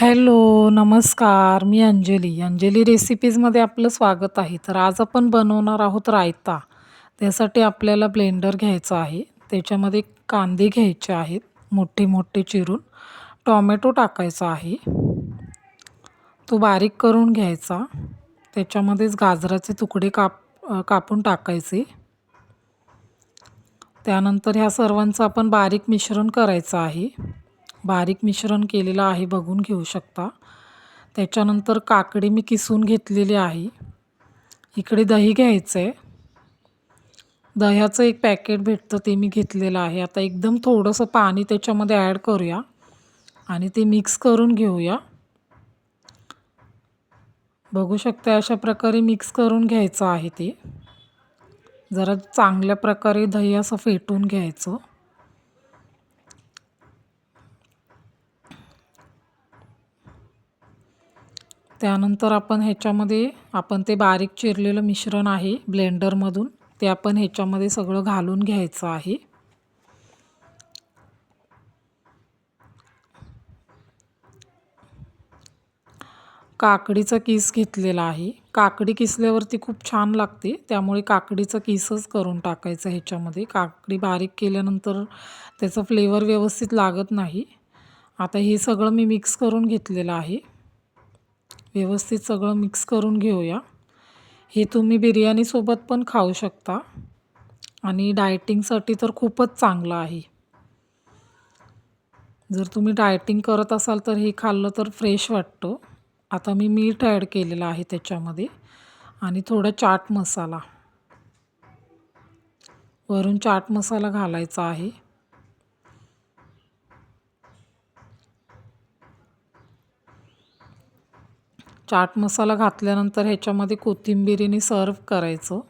Hello, नमस्कार. मी अंजली. अंजली रेसिपीजमध्ये आपलं स्वागत आहे. तर आज आपण बनवणार आहोत रायता. त्यासाठी आपल्याला ब्लेंडर घ्यायचं आहे. त्याच्यामध्ये कांदे घ्यायचे आहेत मोठे-मोठे चिरून. टोमॅटो टाकायचा आहे. तो बारीक करून घ्यायचा. त्याच्यामध्येच गाजराचे तुकडे काप कापून टाकायचे. त्यानंतर ह्या सर्वांचं आपण बारीक मिश्रण करायचं आहे. बारीक मिश्रण केलेलं आहे बघून घेऊ शकता. त्याच्यानंतर काकडी मी किसून घेतलेली आहे. इकडे दही घ्यायचं आहे. दह्याचं एक पॅकेट भेटतं ते मी घेतलेलं आहे. आता एकदम थोडंसं पाणी त्याच्यामध्ये ॲड करूया आणि ते मिक्स करून घेऊया. बघू शकता अशा प्रकारे मिक्स करून घ्यायचं आहे ते. जरा चांगल्या प्रकारे दही असं फेटून घ्यायचं. त्यानंतर आपण ह्याच्यामध्ये आपण ते बारीक चिरलेलं मिश्रण आहे ब्लेंडरमधून ते आपण ह्याच्यामध्ये सगळं घालून घ्यायचं आहे. काकडीचा किस घेतलेला आहे. काकडी किसल्यावरती खूप छान लागते त्यामुळे काकडीचा किसच करून टाकायचा ह्याच्यामध्ये. काकडी बारीक केल्यानंतर त्याचा फ्लेवर व्यवस्थित लागत नाही. आता हे सगळं मी मिक्स करून घेतलेलं आहे. व्यवस्थित सगळं मिक्स करून घेऊया. हे तुम्ही बिर्याणीसोबत पण खाऊ शकता आणि डायटिंगसाठी तर खूपच चांगलं आहे. जर तुम्ही डायटिंग करत असाल तर हे खाल्लं तर फ्रेश वाटतं. आता मी मीठ ॲड केलेलं आहे त्याच्यामध्ये आणि थोडा चाट मसाला. वरून चाट मसाला घालायचा आहे. चाट मसाला घातल्यानंतर ह्याच्यामध्ये कोथिंबिरीने सर्व करायचं.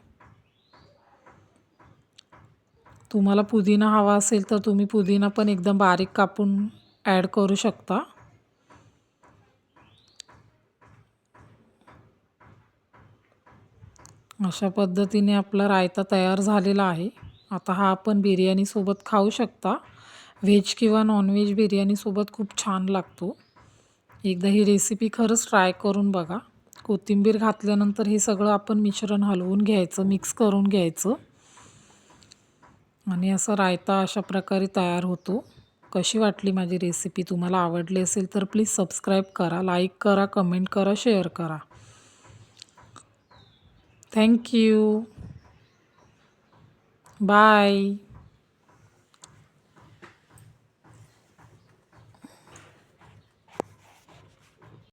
तुम्हाला पुदिना हवा असेल तर तुम्ही पुदिना पण एकदम बारीक कापून ॲड करू शकता. अशा पद्धतीने आपला रायता तयार झालेला आहे. आता हा आपण बिर्याणीसोबत खाऊ शकता. व्हेज किंवा नॉनव्हेज बिर्याणीसोबत खूप छान लागतो. एकदा ही रेसिपी खरंच ट्राय करून बघा. कोथिंबीर घातल्यानंतर हे सगळं आपण मिश्रण हलवून घ्यायचं, मिक्स करून घ्यायचं आणि असा रायता अशा प्रकारे तयार होतो. कशी वाटली माझी रेसिपी? तुम्हाला आवडली असेल तर प्लीज सबस्क्राईब करा, लाईक करा, कमेंट करा, शेअर करा. Thank you bye.